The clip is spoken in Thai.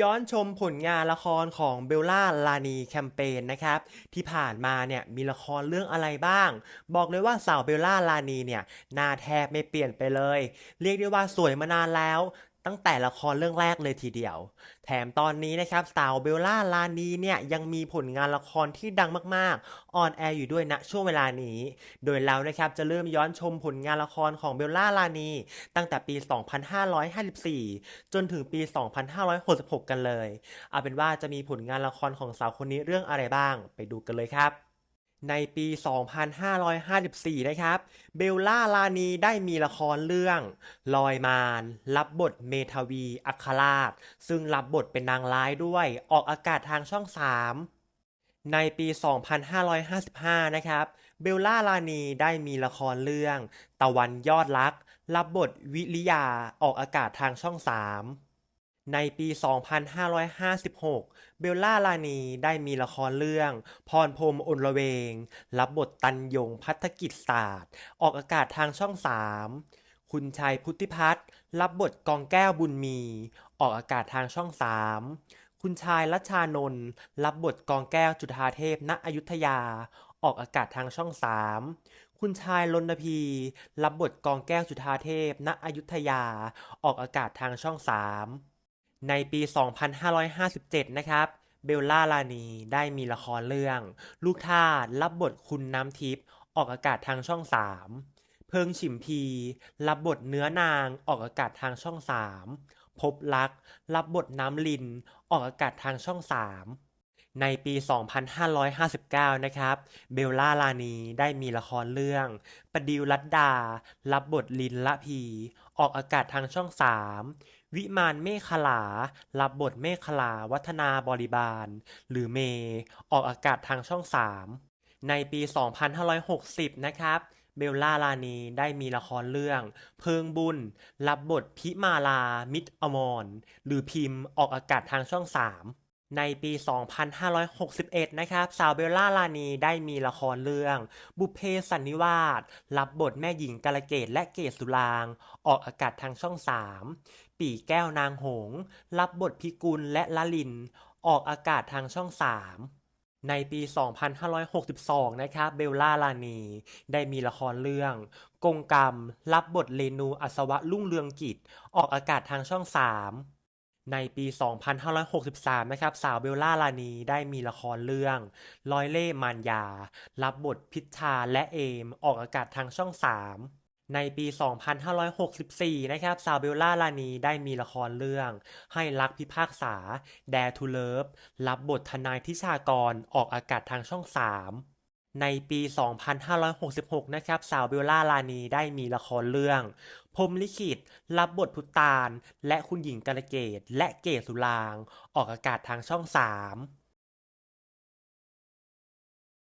ย้อนชมผลงานละครของเบลล่าลานีแคมเปญนะครับ ที่ผ่านมาเนี่ยมีละครเรื่องอะไรบ้าง บอกเลยว่าสาวเบลล่าลานีเนี่ยหน้าแทบไม่เปลี่ยนไปเลย เรียกได้ว่าสวยมานานแล้ว ตั้งแต่ละครเรื่องแรกเลยทีเดียว แถมตอนนี้นะครับสาวเบลล่าลานีเนี่ยยังมีผลงานละครที่ดังมากๆ ออนแอร์อยู่ด้วยณช่วงเวลานี้ โดยเรานะครับจะเริ่มย้อนชมผลงานละครของเบลล่าลานีตั้งแต่ปี 2554 จนถึงปี 2566 กันเลย เอาเป็นว่าจะมีผลงานละครของสาวคนนี้เรื่องอะไรบ้าง ไปดูกันเลยครับ ในปี 2554 นะครับ เบลล่าลานีได้มีละครเรื่อง ลอยมาน รับบทเมทาวี อัคราช ซึ่งรับบทเป็นนางร้ายด้วย ออกอากาศทางช่อง 3 ในปี 2555 นะครับ เบลล่าลานีได้มีละครเรื่อง ตะวันยอดรัก รับบทวิริยา ออกอากาศทางช่อง 3 ในปี 2556 เบลล่าลานีได้มีละครเรื่อง พรพรมอนละเวง รับบทตันยงพัฒกิจศาสตร์ ออกอากาศทางช่อง 3 คุณชัยพุทธิพัฒน์รับบทกองแก้วบุญมี ออกอากาศทางช่อง 3 คุณชายรัชานนท์รับบทกองแก้วจุฑาเทพณอยุธยา ออกอากาศทางช่อง 3คุณชายรณพี รับบทกองแก้วจุฑาเทพ ณ อยุธยา ออกอากาศทางช่อง3 ในปี 2557 นะครับ เบลล่าลานีได้มีละครเรื่อง ลูกทาสรับบทคุณน้ำทิพย์ออกอากาศทางช่อง 3 เพิงฉิมพี รับบทเนื้อนางออกอากาศทางช่อง 3 พบรัก รับบทน้ำลิน ออกอากาศทางช่อง 3 ในปี 2559 นะครับ เบลล่าลานีได้มีละครเรื่อง ประดิวรัตดา รับบทลินละพี ออกอากาศทางช่อง 3 วิมานเมฆขลา รับบทเมฆขลา วัฒนาบริบาล หรือเม ออกอากาศทางช่อง 3 ในปี 2560 นะครับ เบลล่าลานีได้มีละครเรื่อง เพิงบุญ รับบทพิมาลา มิตรอมร หรือพิมพ์ออกอากาศทางช่อง 3 ในปี 2561 นะครับ สาวเบลล่าลานีได้มีละครเรื่อง บุเพสันนิวาส รับบทแม่หญิงกาลเกตและเกศสุราง ออกอากาศทางช่อง 3 ปีแก้วนางหง รับบทพิกุลและละลิน ออกอากาศทางช่อง 3ในปี 2562 นะครับ เบลล่าลานี ได้มีละครเรื่อง กงกรรม รับบทเรนูอัศวะรุ่งเรืองกิจ ออกอากาศทางช่อง 3 ในปี 2563 นะครับ สาวเบลล่าลานีได้มีละครเรื่องร้อยเล่มารยา รับบทพิชชาและเอม ออกอากาศทางช่อง 3 ในปี 2564 นะครับ สาวเบลล่าลานีได้มีละครเรื่อง ให้รักพิพากษา Dare to Love รับบททนายทิชากร ออกอากาศทางช่อง 3 ในปี 2566 นะครับ สาวเบลล่าลานีได้มีละครเรื่อง พรมลิขิต รับบทพุตตาน และคุณหญิงกาลเกต และเกศสุราง ออกอากาศทางช่อง 3